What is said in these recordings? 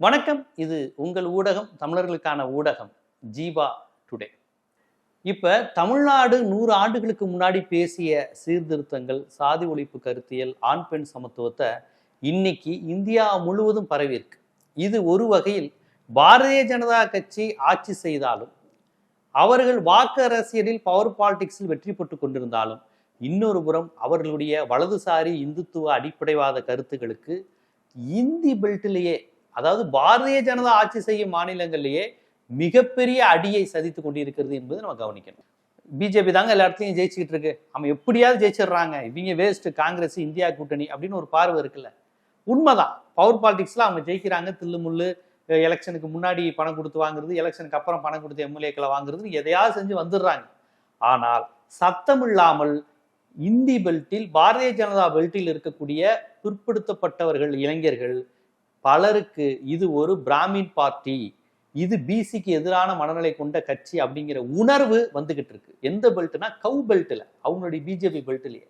வணக்கம். இது உங்கள் ஊடகம் தமிழர்களுக்கான ஊடகம் ஜீவா டுடே. இப்ப தமிழ்நாடு நூறு ஆண்டுகளுக்கு முன்னாடி பேசிய சீர்திருத்தங்கள் சாதி ஒழிப்பு கருத்தியல் ஆண் பெண் சமத்துவத்தை இன்னைக்கு இந்தியா முழுவதும் பரவி இருக்கு இது ஒரு வகையில் பாரதிய ஜனதா கட்சி ஆட்சி செய்தாலும் அவர்கள் வாக்கு அரசியலில் பவர் பாலிடிக்ஸில் வெற்றி பெற்று கொண்டிருந்தாலும் இன்னொரு புறம் அவர்களுடைய வலதுசாரி இந்துத்துவ அடிப்படைவாத கருத்துக்களுக்கு இந்தி பெல்ட்டிலேயே அதாவது பாரதிய ஜனதா ஆட்சி செய்யும் மாநிலங்களிலேயே மிகப்பெரிய அடியை சதித்து கொண்டிருக்கிறது என்பது நம்ம கவனிக்கணும். பிஜேபி தாங்க எல்லா இடத்துலையும் ஜெயிச்சுக்கிட்டு இருக்கு. அவன் எப்படியாவது ஜெயிச்சிடுறாங்க. இவங்க வேஸ்ட் காங்கிரஸ் இந்தியா கூட்டணி அப்படின்னு ஒரு பார்வை இருக்குல்ல. உண்மைதான். பவர் பாலிடிக்ஸ்ல அவங்க ஜெயிக்கிறாங்க. தில்லுமுள்ளு எலெக்ஷனுக்கு முன்னாடி பணம் கொடுத்து வாங்குறது எலெக்ஷனுக்கு அப்புறம் பணம் கொடுத்து எம்எல்ஏக்களை வாங்குறது எதையாவது செஞ்சு வந்துடுறாங்க. ஆனால் சத்தம் இல்லாமல் இந்தி பெல்ட்டில் பாரதிய ஜனதா பெல்ட்டில் இருக்கக்கூடிய பிற்படுத்தப்பட்டவர்கள் இளைஞர்கள் பலருக்கு இது ஒரு பிராமின் பார்ட்டி. இது பிசிக்கு எதிரான மனநிலை கொண்ட கட்சி அப்படிங்கிற உணர்வு வந்துகிட்டு இருக்கு. எந்த பெல்ட்னா கவு பெல்ட்ல அவங்களுடைய பிஜேபி பெல்ட்லயே.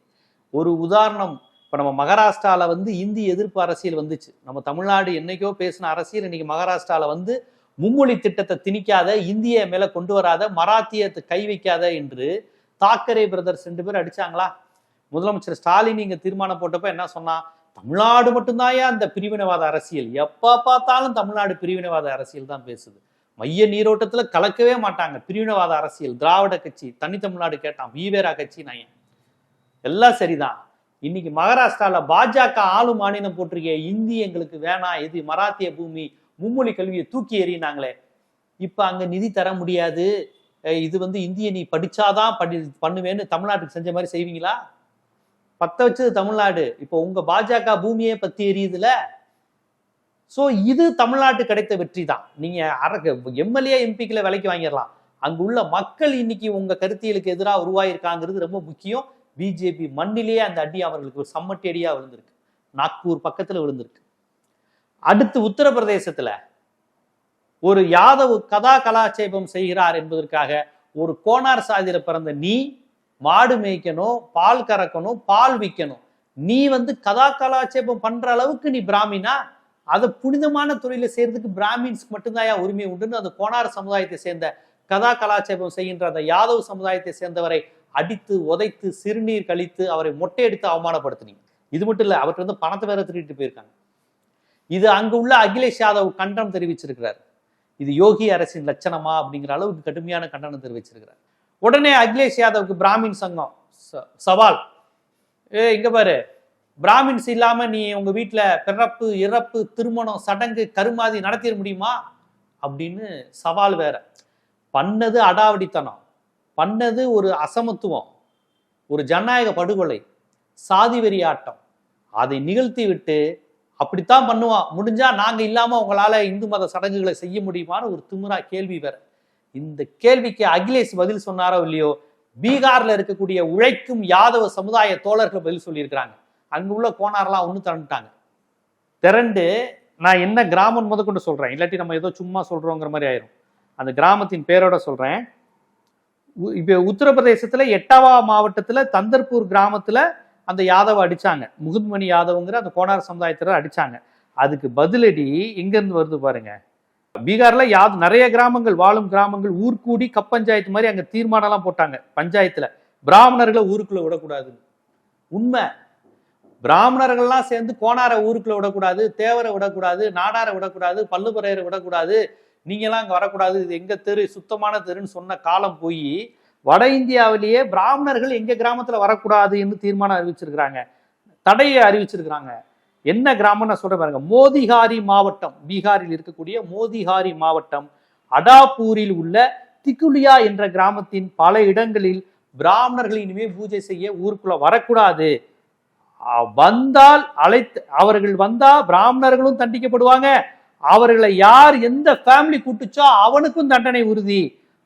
ஒரு உதாரணம் இப்போ நம்ம மகாராஷ்டிரால வந்து இந்தி எதிர்ப்பு அரசியல் வந்துச்சு. நம்ம தமிழ்நாடு என்னைக்கோ பேசின அரசியல் இன்னைக்கு மகாராஷ்டிரால வந்து மும்மொழி திட்டத்தை திணிக்காத இந்திய மேல கொண்டு வராத மராத்தியத்தை கை வைக்காத என்று தாக்கரே பிரதர்ஸ் ரெண்டு பேர் அடிச்சாங்களா? முதலமைச்சர் ஸ்டாலின் இங்க தீர்மானம் போட்டப்ப என்ன சொன்னா தமிழ்நாடு மட்டும்தாயா அந்த பிரிவினைவாத அரசியல். எப்போ பார்த்தாலும் தமிழ்நாடு பிரிவினைவாத அரசியல் தான் பேசுது. மைய நீரோட்டத்தில் கலக்கவே மாட்டாங்க. பிரிவினவாத அரசியல் திராவிட கட்சி தனி தமிழ்நாடு கேட்டான் வீவேரா கட்சி நயன் எல்லாம் சரிதான். இன்னைக்கு மகாராஷ்டிராவில் பாஜக ஆளு மாநிலம் போட்டிருக்கே இந்தி எங்களுக்கு வேணாம் இது மராத்திய பூமி மும்மொழி கல்வியை தூக்கி எறினாங்களே இப்போ அங்கே நிதி தர முடியாது. இது வந்து இந்திய நீ படிச்சாதான் படி பண்ணுவேன்னு தமிழ்நாட்டுக்கு செஞ்ச மாதிரி செய்வீங்களா? பத்த வச்சது தமிழ்நாடு. இப்போ உங்க பாஜக பூமியே பத்தி எரியுதுல? சோ இது தமிழ்நாட்டு கிடைத்த வெற்றி தான். நீங்க எம்எல்ஏ எம்பிக்களை விலைக்கு வாங்கிடலாம். அங்குள்ள மக்கள் இன்னைக்கு உங்க கருத்தியலுக்கு எதிராக உருவாயிருக்காங்கிறது ரொம்ப முக்கியம். பிஜேபி மண்ணிலேயே அந்த அடி அவர்களுக்கு ஒரு சம்மட்டி அடியா விழுந்திருக்கு. நாக்பூர் பக்கத்துல விழுந்திருக்கு. அடுத்து உத்தரப்பிரதேசத்துல ஒரு யாதவ் கதா கலாட்சேபம் செய்கிறார் என்பதற்காக ஒரு கோனார் சாதியில பிறந்த நீ மாடு மேய்க்கணும் பால் கறக்கணும் பால் விற்கணும் நீ வந்து கதா கலாட்சேபம் பண்ற அளவுக்கு நீ பிராமினா அதை புனிதமான தொழிலை செய்யறதுக்கு பிராமின்ஸ்க்கு மட்டும்தான் உரிமை உண்டுன்னு அந்த கோனார் சமுதாயத்தை சேர்ந்த கதா கலாட்சேபம் செய்கின்ற அந்த யாதவ் சமுதாயத்தை சேர்ந்தவரை அடித்து உதைத்து சிறுநீர் கழித்து அவரை மொட்டையடித்து அவமானப்படுத்தினீங்க. இது மட்டும் இல்லை அவர்கிட்ட வந்து பணத்தை வேற திருட்டு போயிருக்காங்க. இது அங்கு உள்ள அகிலேஷ் யாதவ் கண்டனம் தெரிவிச்சிருக்கிறார். இது யோகி அரசின் லட்சணமா அப்படிங்கிற அளவுக்கு கடுமையான கண்டனம் தெரிவிச்சிருக்கிறார். உடனே அகிலேஷ் யாதவுக்கு பிராமின் சங்கம். ச- சவால். ஏ இங்க பாரு. பிராமின்ஸ் இல்லாம நீ உங்க வீட்டுல பிறப்பு இறப்பு திருமணம் சடங்கு கருமாதி நடத்திட முடியுமா? அப்படின்னு சவால் வேற. பண்ணது அடாவடித்தனம். பண்ணது ஒரு அசமத்துவம். ஒரு ஜனநாயக படுகொலை. சாதி வெறி ஆட்டம். அதை நிகழ்த்தி விட்டு அப்படித்தான் பண்ணுவான். முடிஞ்சா நாங்க இல்லாம உங்களால இந்து மத சடங்குகளை செய்ய முடியுமான்னு ஒரு திமிரா கேள்வி வேற. இந்த கேள்விக்கு அகிலேஷ் பதில் சொன்னாரோ இல்லையோ? பீகார்ல இருக்கக்கூடிய உழைக்கும் யாதவ சமுதாய தோழர்கள் பதில் சொல்லியிருக்கிறாங்க. அங்குள்ள கோனார்லாம் ஒண்ணு திரண்டுட்டாங்க. திரண்டு நான் என்ன கிராமம் முதற்கொண்டு சொல்றேன். இல்லாட்டி நம்ம ஏதோ சும்மா சொல்றோங்கிற மாதிரி ஆயிரும். அந்த கிராமத்தின் பேரோட சொல்றேன். இப்போ இப்ப உத்தரப்பிரதேசத்துல எட்டாவா மாவட்டத்துல தந்தர்பூர் கிராமத்துல அந்த யாதவ அடிச்சாங்க. முகுத்மணி யாதவ்ங்கிற அந்த கோனார் சமுதாயத்தினர் அடிச்சாங்க. அதுக்கு பதிலடி எங்கேருந்து வருது பாருங்க. பீகார்ல யாது நிறைய கிராமங்கள் வாழும் கிராமங்கள் ஊர்கூடி கப்பஞ்சாயத்து மாதிரி அங்க தீர்மானம்லாம் போட்டாங்க பஞ்சாயத்துல. பிராமணர்களை ஊருக்குள்ள விடக்கூடாது உண்மை. பிராமணர்கள்லாம் சேர்ந்து கோணாரை ஊருக்குள்ள விடக்கூடாது தேவரை விடக்கூடாது நாடாரை விடக்கூடாது பல்லுபறையரை விடக்கூடாது நீங்கெல்லாம் அங்கே வரக்கூடாது இது எங்கள் தெரு சுத்தமான தெருன்னு சொன்ன காலம் போய் வட இந்தியாவிலேயே பிராமணர்கள் எங்கள் கிராமத்தில் வரக்கூடாது என்று தீர்மானம் அறிவிச்சிருக்கிறாங்க. தடையை அறிவிச்சிருக்கிறாங்க. என்ன கிராமம் நான் சொல்றேன் பாருங்க. மோதிஹாரி மாவட்டம் பீகாரில் இருக்கக்கூடிய மோதிஹாரி மாவட்டம் அடாப்பூரில் உள்ள திகுலியா என்ற கிராமத்தின் பல இடங்களில் பிராமணர்கள் இனிமே பூஜை செய்ய ஊருக்குள்ள வரக்கூடாது. வந்தால் அழைத்து அவர்கள் வந்தா பிராமணர்களும் தண்டிக்கப்படுவாங்க. அவர்களை யார் எந்த ஃபேமிலி கூட்டுச்சோ அவனுக்கும் தண்டனை உறுதி.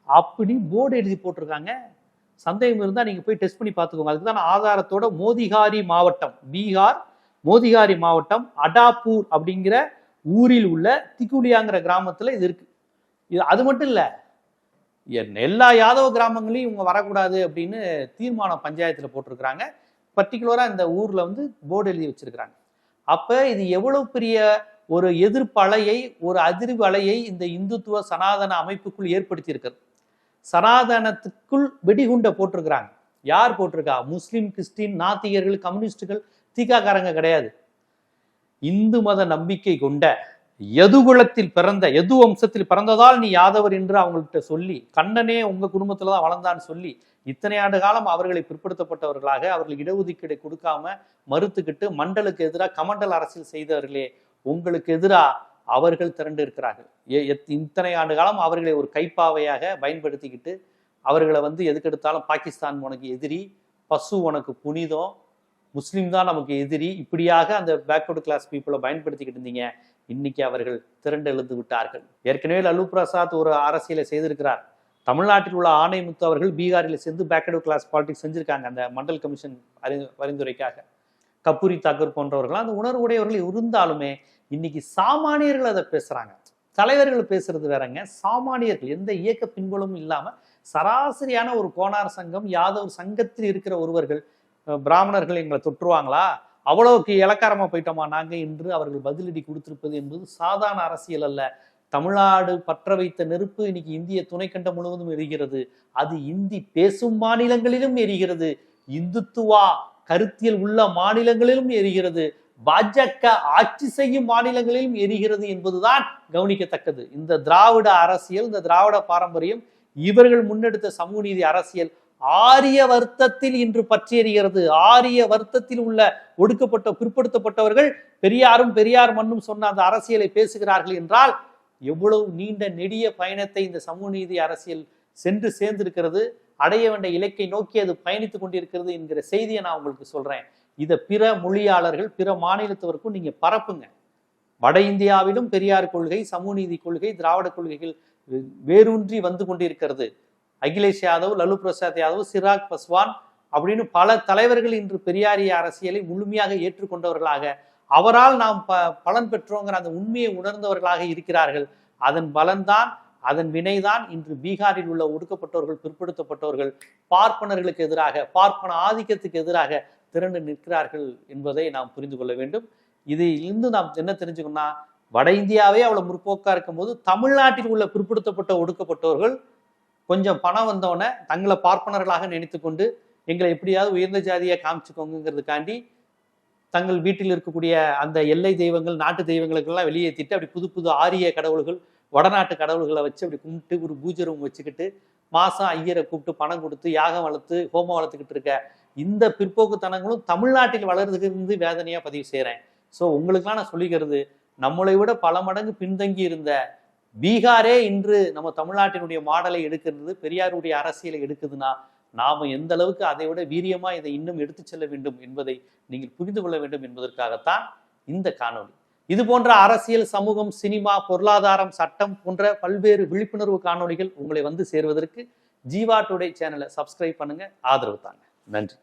அப்படி போர்டு எழுதி போட்டிருக்காங்க. சந்தேகம் இருந்தா நீங்க போய் டெஸ்ட் பண்ணி பார்த்துக்கோங்க. அதுக்கு தான் ஆதாரத்தோட மோதிஹாரி மாவட்டம் பீகார் மோதிஹாரி மாவட்டம் அடாப்பூர் அப்படிங்கிற ஊரில் உள்ள திகுலியாங்கிற கிராமத்தில் இது இருக்கு. இது அது மட்டும் இல்லை என் எல்லா யாதவ கிராமங்களையும் இவங்க வரக்கூடாது அப்படின்னு தீர்மானம் பஞ்சாயத்தில் போட்டிருக்கிறாங்க. பர்டிகுலராக இந்த ஊரில் வந்து போர்டு எழுதி வச்சிருக்கிறாங்க. அப்போ இது எவ்வளவு பெரிய ஒரு எதிர்ப்பலையை ஒரு அதிர்வு அலையை இந்த இந்துத்துவ சனாதன அமைப்புக்குள் ஏற்படுத்தி இருக்கிறது சனாதனத்துக்குள் வெடிகுண்டை போட்டிருக்கிறாங்க. யார் போட்டிருக்கா? முஸ்லீம் கிறிஸ்டின் நாத்திகர்கள் கம்யூனிஸ்டுகள் தீக்காக்காரங்க கிடையாது. இந்து மத நம்பிக்கை கொண்ட எதுகுலத்தில் பிறந்த எது வம்சத்தில் பிறந்ததால் நீ யாதவர் என்று அவங்கள்ட்ட சொல்லி கண்ணனே உங்க குடும்பத்துல தான் வளர்ந்தான்னு சொல்லி இத்தனை ஆண்டு காலம் அவர்களை பிற்படுத்தப்பட்டவர்களாக அவர்களுக்கு இடஒதுக்கீடு கொடுக்காம மறுத்துக்கிட்டு மண்டலுக்கு எதிராக கமண்டல் அரசியல் செய்தவர்களே உங்களுக்கு எதிராக அவர்கள் திரண்டு இருக்கிறார்கள் எத்- இத்தனை ஆண்டு காலம் அவர்களை ஒரு கைப்பாவையாக பயன்படுத்திக்கிட்டு அவர்களை வந்து எதுக்கெடுத்தாலும் பாகிஸ்தான் உனக்கு எதிரி பசு உனக்கு புனிதம் முஸ்லீம் தான் நமக்கு எதிரி. இப்படியாக அந்த பேக்வர்டு கிளாஸ் பீப்புளை பயன்படுத்திக்கிட்டு இருந்தீங்க. இன்னைக்கு அவர்கள் திரண்டு எழுந்து விட்டார்கள். ஏற்கனவே லல்லு பிரசாத் ஒரு அரசியலை செய்திருக்கிறார். தமிழ்நாட்டில் உள்ள ஆணைமுத்து அவர்கள் பீகாரில் சேர்ந்து பேக்வர்டு கிளாஸ் பாலிடிக்ஸ் செஞ்சுருக்காங்க அந்த மண்டல் கமிஷன் அறி பரிந்துரைக்காக. கபூரி தாக்கூர் போன்றவர்கள் அந்த உணர்வுடையவர்கள் இருந்தாலுமே இன்னைக்கு சாமானியர்கள் அதை பேசுறாங்க. தலைவர்கள் பேசுறது வேறங்க. சாமானியர்கள் எந்த இயக்க பின்புலமும் இல்லாம சராசரியான ஒரு கோனார் சங்கம் யாதவர் சங்கத்தில் இருக்கிற ஒருவர்கள் பிராமணர்கள் எங்களை தொற்றுவாங்களா? அவ்வளவுக்கு இலக்காரமாக போயிட்டோமா? நாங்கள் என்று அவர்கள் பதிலடி கொடுத்திருப்பது என்பது சாதாரண அரசியல் அல்ல. தமிழ்நாடு பற்ற வைத்த நெருப்பு இன்னைக்கு இந்திய துணைக்கண்டம் முழுவதும் எரிகிறது. அது இந்தி பேசும் மாநிலங்களிலும் எரிகிறது. இந்துத்துவா கருத்தியல் உள்ள மாநிலங்களிலும் எரிகிறது. பாஜக ஆட்சி செய்யும் மாநிலங்களிலும் எரிகிறது என்பதுதான் கவனிக்கத்தக்கது. இந்த திராவிட அரசியல் இந்த திராவிட பாரம்பரியம் இவர்கள் முன்னெடுத்த சமூக நீதி அரசியல். ஆரிய வர்த்தத்தில் இன்று பற்றியறிகிறது. ஆரிய வர்த்தத்தில் உள்ள ஒடுக்கப்பட்ட பிற்படுத்தப்பட்டவர்கள் பெரியாரும் பெரியார் மண்ணும் சொன்ன அந்த அரசியலை பேசுகிறார்கள் என்றால் எவ்வளவு நீண்ட நெடிய பயணத்தை இந்த சமூக நீதி அரசியல் சென்று சேர்ந்திருக்கிறது அடைய வேண்டிய இலக்கை நோக்கி அது பயணித்துக் கொண்டிருக்கிறது என்கிற செய்தியை நான் உங்களுக்கு சொல்றேன். இதை பிற மொழியாளர்கள் பிற மாநிலத்தவருக்கும் நீங்க பரப்புங்க. வட இந்தியாவிலும் பெரியார் கொள்கை சமூக நீதி கொள்கை திராவிட கொள்கைகள் வே- வேரூன்றி வந்து கொண்டிருக்கிறது. அகிலேஷ் யாதவ் லல்லு பிரசாத் யாதவ் சிராக் பஸ்வான் அப்படின்னு பல தலைவர்கள் இன்று பெரியாரிய அரசியலை முழுமையாக ஏற்றுக்கொண்டவர்களாக அவரால் நாம் ப பலன் பெற்றோங்கிற அந்த உண்மையை உணர்ந்தவர்களாக இருக்கிறார்கள். அதன் பலன்தான் அதன் வினைதான் இன்று பீகாரில் உள்ள ஒடுக்கப்பட்டவர்கள் பிற்படுத்தப்பட்டவர்கள் பார்ப்பனர்களுக்கு எதிராக பார்ப்பன ஆதிக்கத்துக்கு எதிராக திரண்டு நிற்கிறார்கள் என்பதை நாம் புரிந்து கொள்ள வேண்டும். இதிலிருந்து நாம் என்ன தெரிஞ்சுக்கணும்னா வட இந்தியாவே அவ்வளவு முற்போக்கா இருக்கும்போது தமிழ்நாட்டில் உள்ள பிற்படுத்தப்பட்ட ஒடுக்கப்பட்டவர்கள் கொஞ்சம் பணம் வந்தோடனே தங்களை பார்ப்பனர்களாக நினைத்து கொண்டு எங்களை எப்படியாவது உயர்ந்த ஜாதியை காமிச்சுக்கோங்கிறதுக்காண்டி தங்கள் வீட்டில் இருக்கக்கூடிய அந்த எல்லை தெய்வங்கள் நாட்டு தெய்வங்களுக்கெல்லாம் வெளியேற்றிட்டு அப்படி புது புது ஆரிய கடவுள்கள் வடநாட்டு கடவுள்களை வச்சு அப்படி கும்பிட்டு ஒரு பூஜை ரூம் வச்சுக்கிட்டு மாதம் ஐயரை கூப்பிட்டு பணம் கொடுத்து யாகம் வளர்த்து ஹோமம் வளர்த்துக்கிட்டு இருக்க இந்த பிற்போக்குத்தனங்களும் தமிழ்நாட்டில் வளர்றதுக்கு இருந்து வேதனையாக பதிவு செய்கிறேன் ஸோ உங்களுக்கெல்லாம் நான் சொல்லிக்கிறது நம்மளை விட பல மடங்கு பின்தங்கி இருந்த பீகாரே இன்று நம்ம தமிழ்நாட்டினுடைய மாடலை எடுக்கிறது பெரியாருடைய அரசியலை எடுக்குதுன்னா நாம எந்த அளவுக்கு அதை விட வீரியமா இதை இன்னும் எடுத்து செல்ல வேண்டும் என்பதை நீங்கள் புரிந்து கொள்ள வேண்டும் என்பதற்காகத்தான் இந்த காணொளி. இது போன்ற அரசியல் சமூகம் சினிமா பொருளாதாரம் சட்டம் போன்ற பல்வேறு விழிப்புணர்வு காணொளிகள் உங்களை வந்து சேருவதற்கு ஜீவா டுடே சேனலை சப்ஸ்கிரைப் பண்ணுங்க ஆதரவு தாங்க. நன்றி.